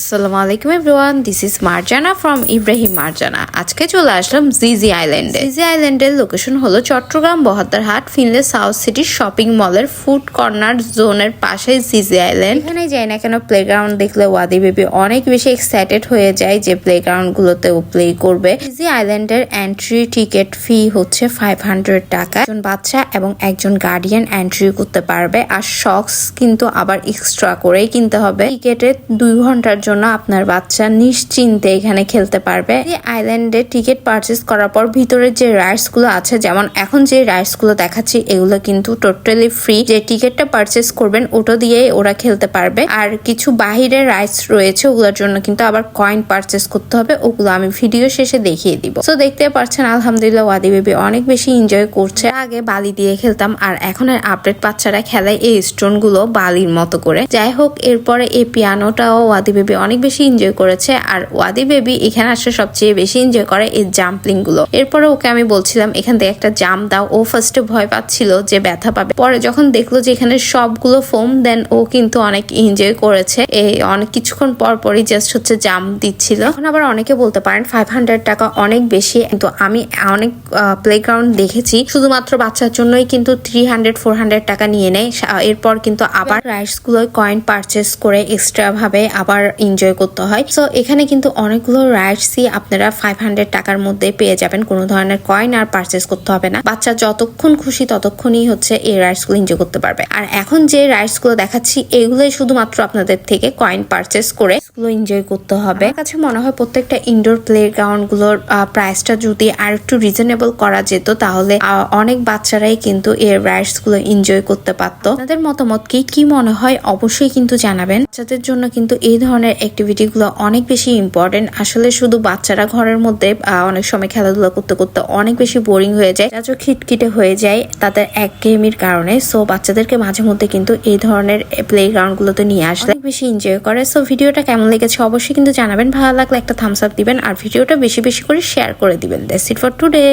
আসসালামু আলাইকুম everyone this is Marjana from Ibrahim Marjana. আজকে চলে আসলাম জিজি আইল্যান্ডে জিজি আইল্যান্ডের লোকেশন হলো Chattogram Bahaddarhat Finlay south city shopping মলের ফুড কর্নার জোনের পাশে জিজি আইল্যান্ড এখানে যাই না কেন প্লেগ্রাউন্ড দেখলে ওয়াদি বেবি অনেক বেশি এক্সাইটেড হয়ে যায় যে প্লেগ্রাউন্ড গুলোতেও প্লে করবে। জিজি আইল্যান্ডের এন্ট্রি টিকিট ফি হচ্ছে ফাইভ হান্ড্রেড টাকা। একজন বাচ্চা এবং একজন গার্ডিয়ান এন্ট্রি করতে পারবে, আর শক্স কিন্তু আবার এক্সট্রা করেই কিনতে হবে। টিকেটের দুই ঘণ্টার জন্য আপনার বাচ্চা নিশ্চিন্তে এখানে খেলতে পারবে। এই আইল্যান্ডে টিকিট পারচেস করার পর ভিতরে যে রাইডসগুলো আছে, যেমন এখন যে রাইডসগুলো দেখাচ্ছি, এগুলো কিন্তু টোটালি ফ্রি যে টিকিটটা পারচেস করবেন, ওটা দিয়েই ওরা খেলতে পারবে। আর কিছু বাহিরের রাইডস রয়েছে, ওগুলোর জন্য কিন্তু আবার কয়েন পারচেস করতে হবে। ওগুলো আমি ভিডিও শেষে দেখিয়ে দিব। তো দেখতে পাচ্ছেন, আলহামদুলিল্লাহ ওয়াদি বেবি অনেক বেশি এনজয় করছে। আগে বালি দিয়ে খেলতাম, আর এখন আর আপডেট বাচ্চারা খেলায় এই স্টোনগুলো বালির মতো করে। যাই হোক, এরপরে এই পিয়ানোটাও ওয়াদি বেবি অনেক বেশি এনজয় করেছে। আর ওয়াদি বেবি এখানে আসলে সবচেয়ে বেশি এনজয় করে এই জাম্পলিংগুলো এরপরে ওকে আমি বলছিলাম, এখান থেকে একটা জাম্প দাও। ও ফার্স্টে ভয় পাচ্ছিল যে ব্যথা পাবে। পরে যখন দেখল যে এখানে সবগুলো ফোম দেন ও কিন্তু অনেক এনজয় করেছে। এই অনেক কিছুক্ষণ পর পরই জাস্ট হচ্ছে জাম্প দিচ্ছিল। এখন আবার অনেকে বলতে পারেন ফাইভ হান্ড্রেড টাকা অনেক বেশি। কিন্তু আমি অনেক প্লেগ্রাউন্ড দেখেছি। শুধুমাত্র বাচ্চার জন্যই কিন্তু থ্রি হান্ড্রেড ফোর হান্ড্রেড টাকা নিয়ে নেয়। এরপর কিন্তু আবার রাইডস গুলোয় কয়েন পারচেস করে এক্সট্রা ভাবে আবার এনজয় করতে হয়। সো এখানে কিন্তু অনেকগুলো রাইডসই আপনারা ফাইভ হান্ড্রেড টাকার মধ্যে পেয়ে যাবেন। কোনো ধরনের কয়েন আর পারচেস করতে হবে না। বাচ্চা যতক্ষণ খুশি ততক্ষণই হচ্ছে এই রাইডসগুলো এনজয় করতে পারবে। আর এখন যে রাইডসগুলো দেখাচ্ছি, এগুলোই শুধুমাত্র আপনাদের থেকে কয়েন পারচেস করে এনজয় করতে হবে। কাছে মনে হয় প্রত্যেকটা ইনডোর প্লে গ্রাউন্ডগুলোর প্রাইসটা যদি আর একটু রিজনেবল করা যেত, তাহলে অনেক বাচ্চারাই কিন্তু এর রাইডসগুলো এনজয় করতে পারতো। আপনাদের মতামত কি কি মনে হয় অবশ্যই কিন্তু জানাবেন। বাচ্চাদের জন্য কিন্তু এই ধরনের অ্যাক্টিভিটি গুলো অনেক বেশি ইম্পর্টেন্ট আসলে শুধু বাচ্চারা ঘরের মধ্যে অনেক সময় খেলাধুলা করতে করতে অনেক বেশি বোরিং হয়ে যায়। যার খিটখিটে হয়ে যায় তাদের এক গেমির কারণে। সো বাচ্চাদেরকে মাঝে মধ্যে কিন্তু এই ধরনের প্লে গ্রাউন্ড গুলোতে নিয়ে আসলে অনেক বেশি এনজয় করে। সো ভিডিওটা কেমন লেগেছে অবশ্যই কিন্তু জানাবেন। ভালো লাগলে একটা থামস আপ দিবেন। আর ভিডিওটা বেশি বেশি করে শেয়ার করে দিবেন। That's it for today